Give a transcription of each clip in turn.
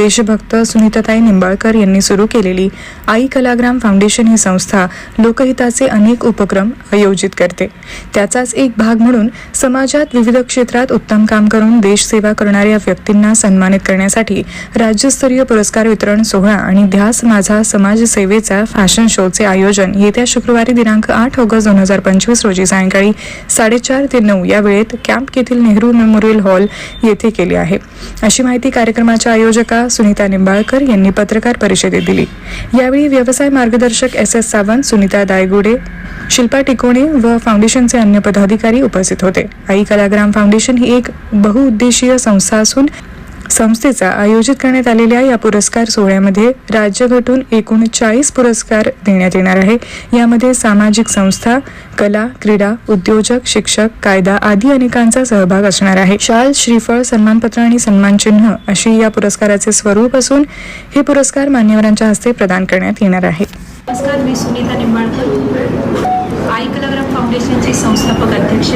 देशभक्त सुनीताताई निंबाळकर यांनी सुरू केलेली आई कलाग्राम फाउंडेशन ही संस्था लोकहिताचे अनेक उपक्रम आयोजित करते. त्याचाच एक भाग म्हणून समाजात विविध क्षेत्रात उत्तम काम करून देशसेवा करणाऱ्या व्यक्तींना सन्मानित करण्यासाठी राज्यस्तरीय पुरस्कार वितरण सोहळा आणि ध्यास माझा समाजसेवेचा फॅशन शोचे आयोजन येत्या शुक्रवारी दिनांक आठ ऑगस्ट दोन हजार पंचवीस रोजी सायंकाळी साडेचार ते नऊ या वेळेत कॅम्प येथील नेहरू मेमोरियल हॉल येथे केले आहे. अशी माहिती कार्यक्रमाच्या आयोजका सुनीता निंबाळकर यांनी पत्रकार परिषदेत दिली. यावेळी व्यवसाय मार्गदर्शक एस एस सावंत सुनीता दायगुडे शिल्पा टिकोणे व फाउंडेशनचे अन्य पदाधिकारी उपस्थित होते. आई कलाग्राम फाउंडेशन ही एक बहुउद्देशीय संस्था असून संस्थेचा आयोजित करण्यात आलेल्या या पुरस्कार सोहळ्यामध्ये राज्यघटून एकूण चाळीस पुरस्कार देण्यात येणार आहे. यामध्ये सामाजिक संस्था कला क्रीडा उद्योजक शिक्षक कायदा आदी अनेकांचा सहभाग असणार आहे. शाल श्रीफळ सन्मानपत्र आणि सन्मानचिन्ह अशी या पुरस्काराचे स्वरूप असून हे पुरस्कार मान्यवरांच्या हस्ते प्रदान करण्यात येणार आहे. नमस्कार मी सुनीता निंबाळकर आई कलाग्राम फाउंडेशनचे संस्थापक अध्यक्ष.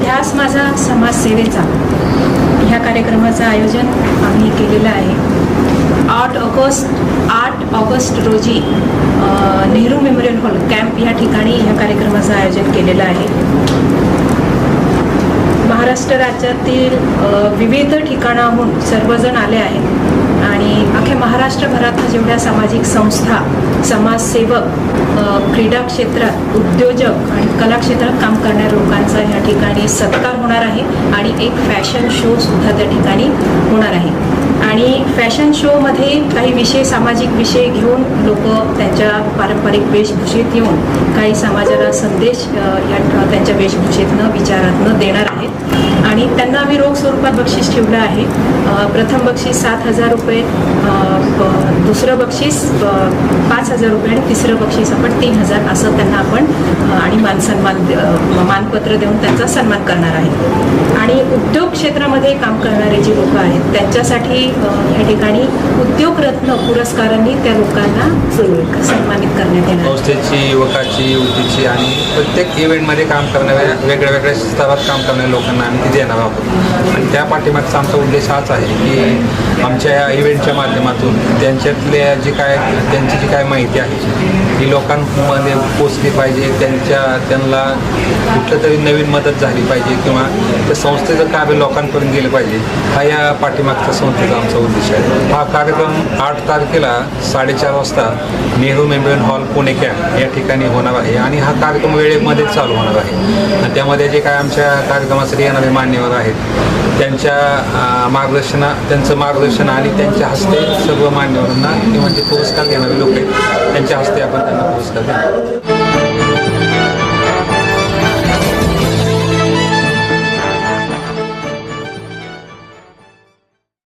ध्यास माझा समाजसेवेचा ह्या कार्यक्रमाचं आयोजन आम्ही केलेलं आहे. आठ ऑगस्ट आठ ऑगस्ट रोजी नेहरू मेमोरियल हॉल कॅम्प या ठिकाणी ह्या कार्यक्रमाचं आयोजन केलेलं आहे. महाराष्ट्र राज्यातील विविध ठिकाणाहून सर्वजण आले आहेत. अख्ख्या महाराष्ट्रभरातल्या जेवढ्या सामाजिक संस्था समाजसेवक क्रीडा क्षेत्रात उद्योजक आणि कला क्षेत्रात काम करणाऱ्या लोकांचा या ठिकाणी सत्कार होणार आहे आणि एक फॅशन शो सुद्धा त्या ठिकाणी होणार आहे. आणि फॅशन शोमध्ये काही विषय सामाजिक विषय घेऊन लोक त्यांच्या पारंपरिक वेशभूषेत येऊन काही समाजाला संदेश या त्यांच्या वेशभूषेतनं विचारातनं देणार आहेत. आणि त्यांना आम्ही रोख स्वरूपात बक्षीस ठेवलं आहे. प्रथम बक्षीस सात हजार रुपये दुसरं बक्षीस पाच हजार रुपये आणि तिसरं बक्षीस आपण तीन हजार असं त्यांना आपण आणि मान सन्मान मानपत्र देऊन त्यांचा सन्मान करणार आहे. आणि उद्योग क्षेत्रामध्ये काम करणारे जे लोक आहेत त्यांच्यासाठी या ठिकाणी उद्योगरत्न पुरस्कारांनी त्या लोकांना सन्मानित करण्यात येणार. संस्थेची युवकाची युवतीची आणि प्रत्येक इव्हेंटमध्ये काम करणाऱ्या वेगळ्या वेगळ्या स्तरात काम करणाऱ्या लोकांना आम्ही देणार आहोत. आणि त्या पाठीमागचा आमचा उद्देश हाच आहे की आमच्या या इव्हेंटच्या माध्यमातून त्यांच्यातल्या जी काय त्यांची जी काय माहिती आहे ती लोकांमध्ये पोचली पाहिजे त्यांच्या त्यांना कुठलं तरी नवीन मदत झाली पाहिजे किंवा त्या संस्थेचं कार्य लोकांपर्यंत गेलं पाहिजे हा या पाठीमागच्या संस्थेचा आमचा उद्देश आहे. हा कार्यक्रम आठ तारखेला साडेचार वाजता Nehru memorial hall Pune camp या ठिकाणी होणार आहे आणि हा कार्यक्रम वेळेमध्ये चालू होणार आहे. आणि त्यामध्ये जे काय आमच्या कार्यक्रमासाठी येणारे मान्यवर आहेत त्यांच्या मार्गदर्शना त्यांचं मार्गदर्शन आणि त्यांच्या हस्ते सर्व मान्यवरांना किंवा जे म्हणजे पुरस्कार घेणारे लोक आहेत त्यांच्या हस्ते आपण त्यांना पुरस्कार देणार